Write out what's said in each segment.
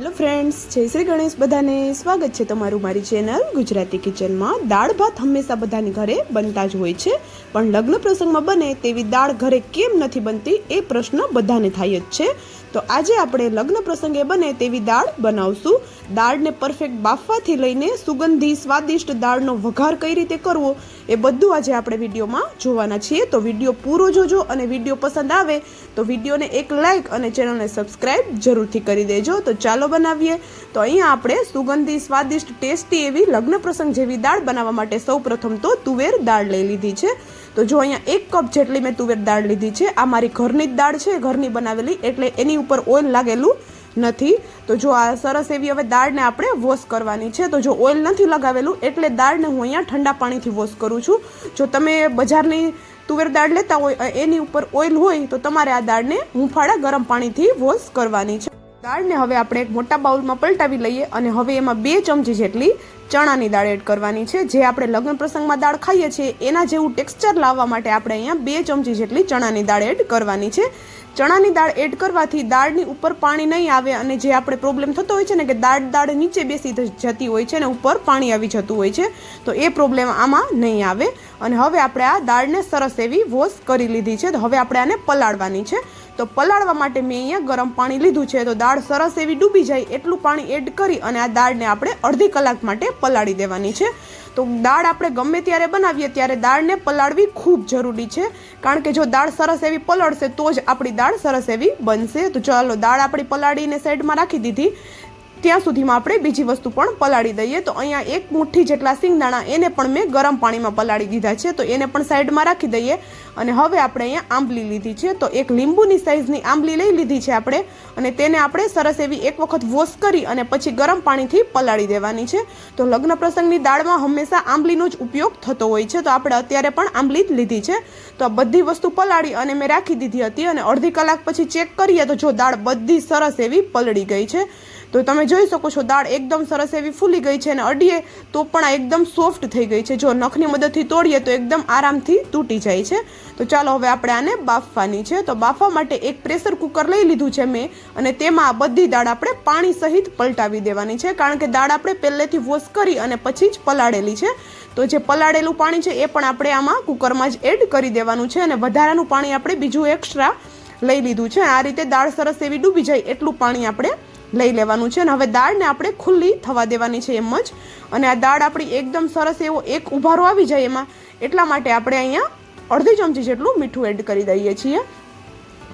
Hello friends, જય શ્રી ગણેશ બધાને. સ્વાગત છે તમારું મારી ચેનલ ગુજરાતી કિચનમાં. દાળ ભાત હંમેશા બધાની ઘરે બનતા જ હોય છે. પણ લગ્ન પ્રસંગમાં બને તેવી દાળ ઘરે કેમ નથી બનતી એ પ્રશ્ન બધાને થાય જ છે. તો આજે આપણે લગ્ન પ્રસંગે બને તેવી દાળ બનાવશું. દાળને પરફેક્ટ બાફવાથી લઈને સુગંધી, સ્વાદિષ્ટ દાળનો વઘાર કઈ રીતે કરવો એ બધું આજે આપણે વિડીયોમાં જોવાના છીએ. તો વીડિયો પૂરો જોજો અને વીડિયો પસંદ આવે તો વિડીયોને એક લાઇક અને ચેનલને સબસ્ક્રાઈબ જરૂરથી કરી દેજો. તો ચાલો બનાવીએ. તો અહીંયા આપણે સુગંધી, સ્વાદિષ્ટ, ટેસ્ટી એવી લગ્ન પ્રસંગ જેવી દાળ બનાવવા માટે સૌ પ્રથમ તો તુવેર દાળ લઈ લીધી છે. તો જો અહીંયા એક કપ જેટલી મેં તુવેર દાળ લીધી છે, આ મારી ઘરની જ દાળ છે, ઘરની બનાવેલી, એટલે એની ઉપર ઓઇલ લાગેલું નથી. તો જો આ સરસ એવી હવે દાળને આપણે વોશ કરવાની છે, તો જો ઓઇલ નથી લગાવેલું, એટલે દાળને હું અહીંયા ઠંડા પાણીથી વોશ કરું છું. જો તમે બજારની તુવેર દાળ લેતા હોય એની ઉપર ઓઇલ હોય, તો તમારે આ દાળને હુંફાળા ગરમ પાણીથી વોશ કરવાની છે. દાળને હવે આપણે એક મોટા બાઉલમાં પલટાવી લઈએ અને હવે એમાં બે ચમચી જેટલી ચણાની દાળ એડ કરવાની છે. જે આપણે લગ્ન પ્રસંગમાં દાળ ખાઈએ છીએ, એના જેવું ટેક્સચર લાવવા માટે આપણે અહીંયા બે ચમચી જેટલી ચણાની દાળ એડ કરવાની છે. ચણાની દાળ એડ કરવાથી દાળની ઉપર પાણી નહીં આવે અને જે આપણે પ્રોબ્લેમ થતો હોય છે ને કે દાળ દાળ નીચે બેસી જતી હોય છે અને ઉપર પાણી આવી જતું હોય છે, તો એ પ્રોબ્લેમ આમાં નહીં આવે. અને હવે આપણે આ દાળને સરસ એવી વોશ કરી લીધી છે. તો હવે આપણે આને પલાળવાની છે. તો પલાળવા માટે મેં અહીંયા ગરમ પાણી લીધું છે. તો દાળ સરસ એવી ડૂબી જાય એટલું પાણી એડ કરી અને આ દાળને આપણે અડધી કલાક માટે પલાળી દેવાની છે. તો દાળ આપણે ગમે ત્યારે બનાવીએ ત્યારે દાળને પલાળવી ખૂબ જરૂરી છે. કારણ કે જો દાળ સરસ એવી પલળશે તો જ આપણી દાળ સરસ એવી બનશે. તો ચાલો દાળ આપણી પલાળીને સાઈડમાં રાખી દીધી. ત્યાં સુધીમાં આપણે બીજી વસ્તુ પણ પલાળી દઈએ. તો અહીંયા એક મુઠ્ઠી જેટલા સિંગદાણા એને પણ મેં ગરમ પાણીમાં પલાળી દીધા છે. તો એને પણ સાઈડમાં રાખી દઈએ. અને હવે આપણે અહીંયા આંબલી લીધી છે. તો એક લીંબુની સાઈઝની આંબલી લઈ લીધી છે આપણે. અને તેને આપણે સરસ એવી એક વખત વોશ કરી અને પછી ગરમ પાણીથી પલાળી દેવાની છે. તો લગ્ન પ્રસંગની દાળમાં હંમેશા આંબલીનો જ ઉપયોગ થતો હોય છે. તો આપણે અત્યારે પણ આંબલી જ લીધી છે. તો આ બધી વસ્તુ પલાળી અને મેં રાખી દીધી હતી. અને અડધી કલાક પછી ચેક કરીએ તો જો દાળ બધી સરસ એવી પલળી ગઈ છે. તો તમે જોઈ શકો છો, દાળ એકદમ સરસ એવી ફૂલી ગઈ છે અને અડીએ તો પણ આ એકદમ સોફ્ટ થઈ ગઈ છે. જો નખની મદદથી તોડીએ તો એકદમ આરામથી તૂટી જાય છે. તો ચાલો હવે આપણે આને બાફવાની છે. તો બાફવા માટે એક પ્રેશર કુકર લઈ લીધું છે મેં અને તેમાં આ બધી દાળ આપણે પાણી સહિત પલટાવી દેવાની છે. કારણ કે દાળ આપણે પહેલેથી વોશ કરી અને પછી જ પલાળેલી છે. તો જે પલાળેલું પાણી છે એ પણ આપણે આમાં કુકરમાં જ એડ કરી દેવાનું છે અને વધારાનું પાણી આપણે બીજું એક્સ્ટ્રા લઈ લીધું છે. આ રીતે દાળ સરસ એવી ડૂબી જાય એટલું પાણી આપણે લઈ લેવાનું છે અને હવે દાળને આપણે ખુલ્લી થવા દેવાની છે એમ જ. અને આ દાળ આપણી એકદમ સરસ એવો એક ઉભારો આવી જાય એમાં. એટલા માટે આપણે અહીંયા અડધી ચમચી જેટલું મીઠું એડ કરી દઈએ છીએ.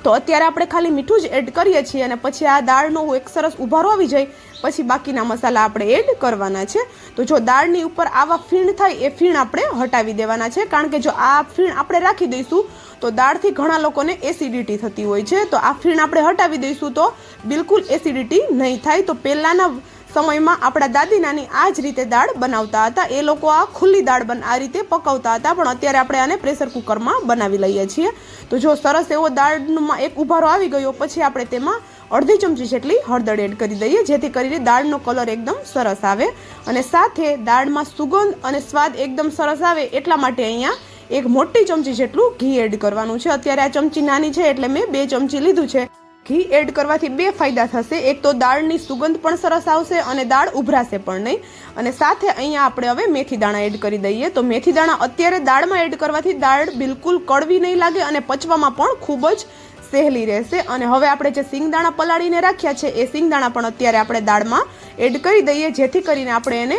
તો અત્યારે આપણે ખાલી મીઠું જ એડ કરીએ છીએ અને પછી આ દાળનો એક સરસ ઉભારો આવી જાય, પછી બાકીના મસાલા આપણે એડ કરવાના છે. તો જો દાળની ઉપર આવા ફીણ થાય એ ફીણ આપણે હટાવી દેવાના છે. કારણ કે જો આ ફીણ આપણે રાખી દઈશું, તો દાળથી ઘણા લોકોને એસિડિટી થતી હોય છે. તો આ ફીણ આપણે હટાવી દઈશું તો બિલકુલ એસિડિટી નહીં થાય. તો પહેલાંના સમયમાં આપણા દાદી નાની આ જ રીતે દાળ બનાવતા હતા. એ લોકો આ ખુલ્લી દાળ બન, આ રીતે પકવતા હતા, પણ અત્યારે આપણે આને પ્રેશર કુકરમાં બનાવી લઈએ છીએ. તો જો સરસ એવો દાળમાં એક ઉભારો આવી ગયો, પછી આપણે તેમાં અડધી ચમચી જેટલી હળદર એડ કરી દઈએ, જેથી કરીને દાળનો કલર એકદમ સરસ આવે. અને સાથે દાળમાં સુગંધ અને સ્વાદ એકદમ સરસ આવે, એટલા માટે અહીંયા એક મોટી ચમચી જેટલું ઘી એડ કરવાનું છે. અત્યારે આ ચમચી નાની છે, એટલે મેં બે ચમચી લીધું છે. ઘી એડ કરવાથી બે ફાયદા થશે. એક તો દાળની સુગંધ પણ સરસ આવશે અને દાળ ઉભરાશે પણ નહીં. અને સાથે અહીંયા આપણે હવે મેથી દાણા એડ કરી દઈએ. તો મેથી દાણા અત્યારે દાળમાં એડ કરવાથી દાળ બિલકુલ કડવી નહીં લાગે અને પચવામાં પણ ખૂબ જ સહેલી રહેશે. અને હવે આપણે જે સિંગદાણા પલાળીને રાખ્યા છે, એ સિંગદાણા પણ અત્યારે આપણે દાળમાં એડ કરી દઈએ, જેથી કરીને આપણે એને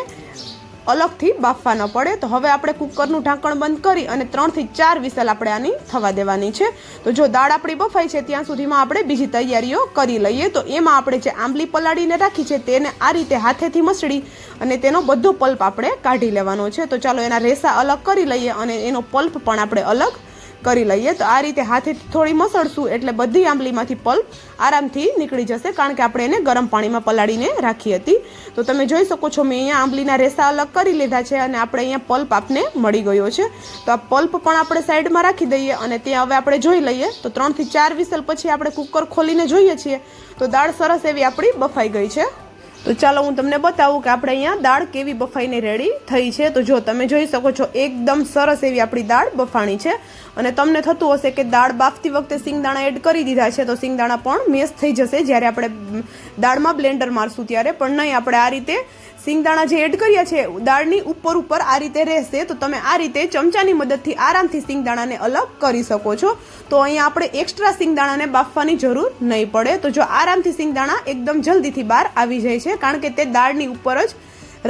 અલગથી બાફવા ન પડે. તો હવે આપણે કુકરનું ઢાંકણ બંધ કરી અને ત્રણથી ચાર વિસલ આપણે આની થવા દેવાની છે. તો જો દાળ આપણી બફાઈ છે, ત્યાં સુધીમાં આપણે બીજી તૈયારીઓ કરી લઈએ. તો એમાં આપણે જે આંબલી પલાળીને રાખી છે, તેને આ રીતે હાથેથી મસળી અને તેનો બધો પલ્પ આપણે કાઢી લેવાનો છે. તો ચાલો એના રેસા અલગ કરી લઈએ અને એનો પલ્પ પણ આપણે અલગ કરી લઈએ તો આ રીતે હાથેથી થોડી મસળશું એટલે બધી આંબલીમાંથી પલ્પ આરામથી નીકળી જશે કારણ કે આપણે એને ગરમ પાણીમાં પલાળીને રાખી હતી. તો તમે જોઈ શકો છો મેં અહીંયા આંબલીના રેસા અલગ કરી લીધા છે અને આપણે અહીંયા પલ્પ આપને મળી ગયો છે. તો આ પલ્પ પણ આપણે સાઈડમાં રાખી દઈએ અને ત્યાં હવે આપણે જોઈ લઈએ તો ત્રણથી ચાર વિસલ પછી આપણે કુકર ખોલીને જોઈએ છીએ. તો દાળ સરસ એવી આપણી બફાઈ ગઈ છે. તો ચાલો હું તમને બતાવું કે આપણે અહીંયા દાળ કેવી બફાઈને રેડી થઈ છે. તો જો તમે જોઈ શકો છો, એકદમ સરસ એવી આપણી દાળ બફાણી છે. અને તમને થતું હશે કે દાળ બાફતી વખતે સિંગદાણા એડ કરી દીધા છે, તો સિંગદાણા પણ મેશ થઈ જશે જ્યારે આપણે દાળમાં બ્લેન્ડર મારશું ત્યારે. પણ નહીં, આપણે આ રીતે સિંગદાણા જે એડ કર્યા છે, દાળની ઉપર ઉપર આ રીતે રહેશે, તો તમે આ રીતે ચમચાની મદદથી આરામથી સિંગદાણાને અલગ કરી શકો છો. તો અહીંયા આપણે એક્સ્ટ્રા સિંગદાણાને બાફવાની જરૂર નહીં પડે. તો જો આરામથી સિંગદાણા એકદમ જલ્દીથી બહાર આવી જાય છે, કારણ કે તે દાળની ઉપર જ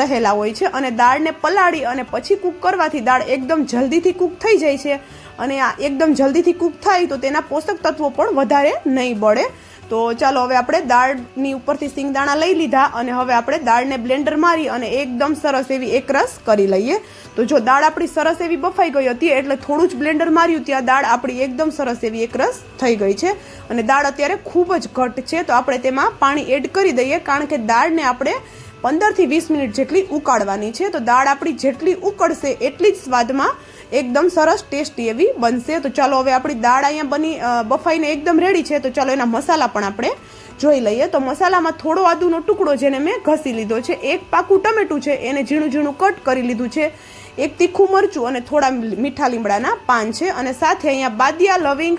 રહેલા હોય છે અને દાળને પલાળી અને પછી કૂક કરવાથી દાળ એકદમ જલ્દીથી કૂક થઈ જાય છે. અને આ એકદમ જલ્દીથી કૂક થાય તો તેના પોષક તત્વો પણ વધારે નહીં બળે. તો ચાલો હવે આપણે દાળની ઉપરથી સિંગદાણા લઈ લીધા અને હવે આપણે દાળને બ્લેન્ડર મારી અને એકદમ સરસ એવી એકરસ કરી લઈએ. તો જો દાળ આપણી સરસ એવી બફાઈ ગઈ હતી એટલે થોડું જ બ્લેન્ડર માર્યું ત્યાં દાળ આપણી એકદમ સરસ એવી એકરસ થઈ ગઈ છે. અને દાળ અત્યારે ખૂબ જ ઘટ છે તો આપણે તેમાં પાણી એડ કરી દઈએ કારણ કે દાળને આપણે પંદરથી વીસ મિનિટ જેટલી ઉકાળવાની છે, તો દાળ આપણી જેટલી ઉકળશે એટલી જ સ્વાદમાં એકદમ સરસ ટેસ્ટી એવી બનશે. તો ચાલો હવે આપણી દાળ અહીંયા બની બફાઈને એકદમ રેડી છે, તો ચાલો એના મસાલા પણ આપણે જોઈ લઈએ. તો મસાલામાં થોડો આદુનો ટુકડો જેને મેં ઘસી લીધો છે, એક પાકું ટમેટું છે, એને ઝીણું ઝીણું કટ કરી લીધું છે, એક તીખું મરચું અને થોડા મીઠા લીમડાના પાન છે, અને સાથે અહીંયા બાદિયા લવિંગ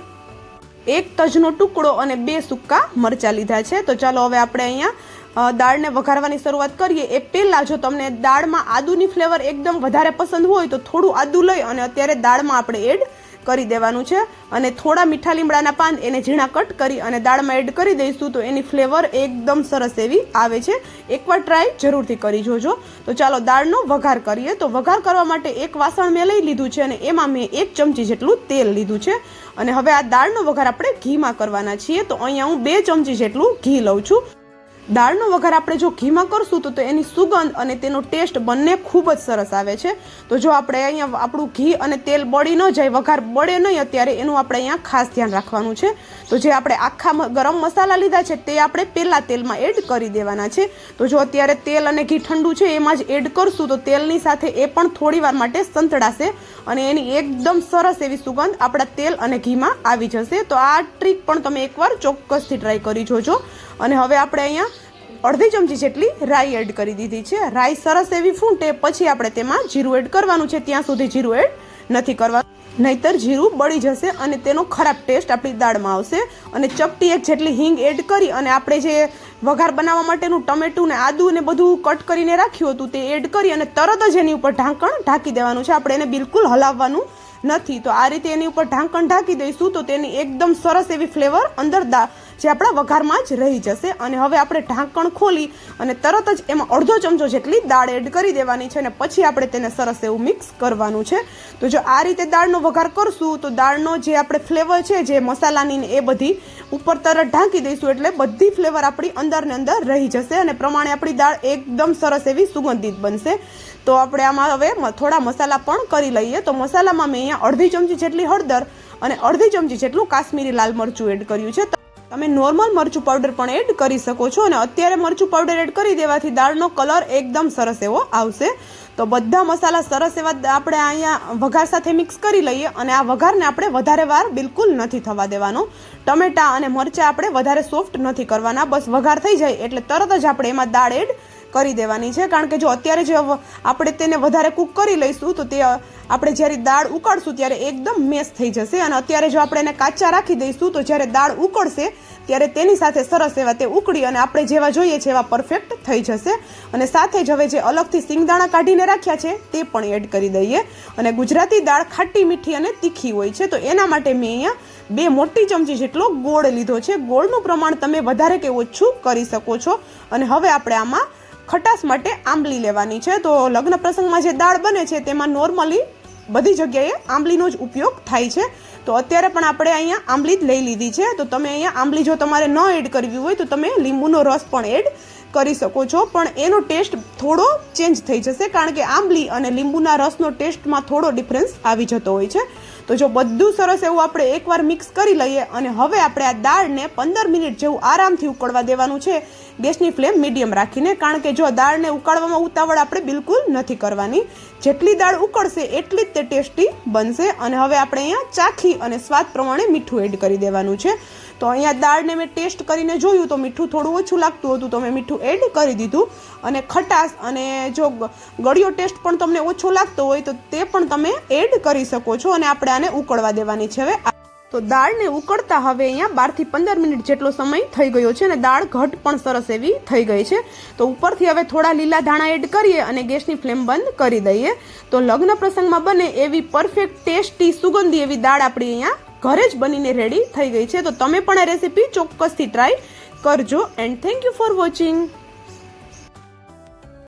એક તજનો ટુકડો અને બે સૂકા મરચાં લીધા છે. તો ચાલો હવે આપણે અહીંયા દાળને વઘારવાની શરૂઆત કરીએ, એ પહેલાં જો તમને દાળમાં આદુની ફ્લેવર એકદમ વધારે પસંદ હોય તો થોડું આદુ લઈ અને અત્યારે દાળમાં આપણે એડ કરી દેવાનું છે. અને થોડા મીઠા લીમડાના પાન એને ઝીણા કટ કરી અને દાળમાં એડ કરી દઈશું તો એની ફ્લેવર એકદમ સરસ એવી આવે છે. એકવાર ટ્રાય જરૂરથી કરી જોજો. તો ચાલો દાળનો વઘાર કરીએ. તો વઘાર કરવા માટે એક વાસણ મેં લઈ લીધું છે અને એમાં મેં એક ચમચી જેટલું તેલ લીધું છે. અને હવે આ દાળનો વઘાર આપણે ઘીમાં કરવાના છીએ. તો અહીંયા હું બે ચમચી જેટલું ઘી લઉં છું. દાળનો વઘાર આપણે જો ઘીમાં કરશું તો એની સુગંધ અને તેનો ટેસ્ટ બંને ખૂબ જ સરસ આવે છે. તો જો આપણે અહીંયા આપણું ઘી અને તેલ બળી ન જાય, વઘાર બળે નહીં અત્યારે, એનું આપણે અહીંયા ખાસ ધ્યાન રાખવાનું છે. તો જે આપણે આખા ગરમ મસાલા લીધા છે તે આપણે પહેલાં તેલમાં એડ કરી દેવાના છે. તો જો અત્યારે તેલ અને ઘી ઠંડુ છે એમાં જ એડ કરશું તો તેલની સાથે એ પણ થોડી વાર માટે સંતળાશે અને એની એકદમ સરસ એવી સુગંધ આપણા તેલ અને ઘીમાં આવી જશે. તો આ ટ્રીક પણ તમે એકવાર ચોક્કસથી ટ્રાય કરી જોજો. અને હવે આપણે અહીંયા અડધી ચમચી જેટલી રાઈ એડ કરી દીધી છે. રાઈ સરસ એવી ફૂંટે, પછી આપણે તેમાં જીરું એડ કરવાનું છે. ત્યાં સુધી જીરું એડ નથી કરવાનું નહીતર જીરું બળી જશે અને તેનો ખરાબ ટેસ્ટ આપણી દાળમાં આવશે. અને ચપટી એક જેટલી હિંગ એડ કરી અને આપણે જે વઘાર બનાવવા માટેનું ટમેટું ને આદું ને બધું કટ કરીને રાખ્યું હતું તે એડ કરી અને તરત જ એની ઉપર ઢાંકણ ઢાંકી દેવાનું છે. આપણે એને બિલકુલ હલાવવાનું નથી. તો આ રીતે એની ઉપર ઢાંકણ ઢાંકી દઈશું તો તેની એકદમ સરસ એવી ફ્લેવર અંદર દા જે આપણા વઘારમાં જ રહી જશે અને હવે આપણે ઢાંકણ ખોલી અને તરત જ એમાં અડધો ચમચો જેટલી દાળ એડ કરી દેવાની છે અને પછી આપણે તેને સરસ એવું મિક્સ કરવાનું છે. તો જો આ રીતે દાળનો વઘાર કરશું, તો દાળનો જે આપણે ફ્લેવર છે, જે મસાલાની એ બધી ઉપર તરત ઢાંકી દઈશું એટલે બધી ફ્લેવર આપણી અંદર ને અંદર રહી જશે અને પ્રમાણે આપણી દાળ એકદમ સરસ એવી સુગંધિત બનશે. તો આપણે આમાં હવે થોડા મસાલા પણ કરી લઈએ. તો મસાલામાં મેં અહીંયા અડધી ચમચી જેટલી હળદર અને અડધી ચમચી જેટલું કાશ્મીરી લાલ મરચું એડ કર્યું છે. તમે નોર્મલ મરચું પાવડર પણ એડ કરી શકો છો અને અત્યારે મરચું પાવડર એડ કરી દેવાથી દાળનો કલર એકદમ સરસ એવો આવશે. તો બધા મસાલા સરસ એવા આપણે અહીંયા વઘાર સાથે મિક્સ કરી લઈએ અને આ વઘારને આપણે વધારે વાર બિલકુલ નથી થવા દેવાનો. ટમેટા અને મરચાં આપણે વધારે સોફ્ટ નથી કરવાના. બસ વઘાર થઈ જાય એટલે તરત જ આપણે એમાં દાળ એડ કરી દેવાની છે. કારણ કે જો અત્યારે જે આપણે તેને વધારે કૂક કરી લઈશું, તો તે આપણે જ્યારે દાળ ઉકાળશું ત્યારે એકદમ મેસ થઈ જશે અને અત્યારે જો આપણે એને કાચા રાખી દઈશું, તો જ્યારે દાળ ઉકળશે ત્યારે તેની સાથે સરસ એવા તે ઉકળી અને આપણે જેવા જોઈએ છે એવા પરફેક્ટ થઈ જશે. અને સાથે જ હવે જે અલગથી સિંગદાણા કાઢીને રાખ્યા છે, તે પણ એડ કરી દઈએ. અને ગુજરાતી દાળ ખાટી મીઠી અને તીખી હોય છે, તો એના માટે મેં અહીંયા બે મોટી ચમચી જેટલો ગોળ લીધો છે. ગોળનું પ્રમાણ તમે વધારે કે ઓછું કરી શકો છો. અને હવે આપણે આમાં ખટાશ માટે આંબલી લેવાની છે. તો લગ્ન પ્રસંગમાં જે દાળ બને છે, તેમાં નોર્મલી બધી જગ્યાએ આંબલીનો જ ઉપયોગ થાય છે. તો અત્યારે પણ આપણે અહીંયા આંબલી જ લઈ લીધી છે. તો તમે અહીંયા આંબલી જો તમારે ન એડ કરવી હોય, તો તમે લીંબુનો રસ પણ એડ કરી શકો છો. પણ એનો ટેસ્ટ થોડો ચેન્જ થઈ જશે, કારણ કે આંબલી અને લીંબુના રસનો ટેસ્ટમાં થોડો ડિફરન્સ આવી જતો હોય છે. તો જો બધું સરસ એવું આપણે એકવાર મિક્સ કરી લઈએ અને હવે આપણે આ દાળને પંદર મિનિટ જેવું આરામથી ઉકળવા દેવાનું છે. ગેસની ફ્લેમ મીડિયમ રાખીને, કારણ કે જો દાળને ઉકાળવામાં ઉતાવળ આપણે બિલકુલ નથી કરવાની. જેટલી દાળ ઉકળશે એટલી જ તે ટેસ્ટી બનશે. અને હવે આપણે અહીંયા ચાખી અને સ્વાદ પ્રમાણે મીઠું એડ કરી દેવાનું છે. તો અહીંયા દાળને મેં ટેસ્ટ કરીને જોયું તો મીઠું થોડું ઓછું લાગતું હતું, તો મેં મીઠું એડ કરી દીધું. અને ખટાશ અને જો ગળ્યો ટેસ્ટ પણ તમને ઓછો લાગતો હોય તો તે પણ તમે એડ કરી શકો છો અને આપણે આને ઉકળવા દેવાની છે હવે. તો દાળને ઉકળતા હવે અહીંયા બારથી પંદર મિનિટ જેટલો સમય થઈ ગયો છે અને દાળ ઘટ પણ સરસ એવી થઈ ગઈ છે. તો ઉપરથી હવે થોડા લીલા ધાણા એડ કરીએ અને ગેસની ફ્લેમ બંધ કરી દઈએ. તો લગ્ન પ્રસંગમાં બને એવી પરફેક્ટ, ટેસ્ટી, સુગંધી એવી દાળ આપણી અહીંયા ઘરે જ બનીને રેડી થઈ ગઈ છે. તો તમે પણ આ રેસીપી ચોક્કસથી ટ્રાય કરજો. And thank you for watching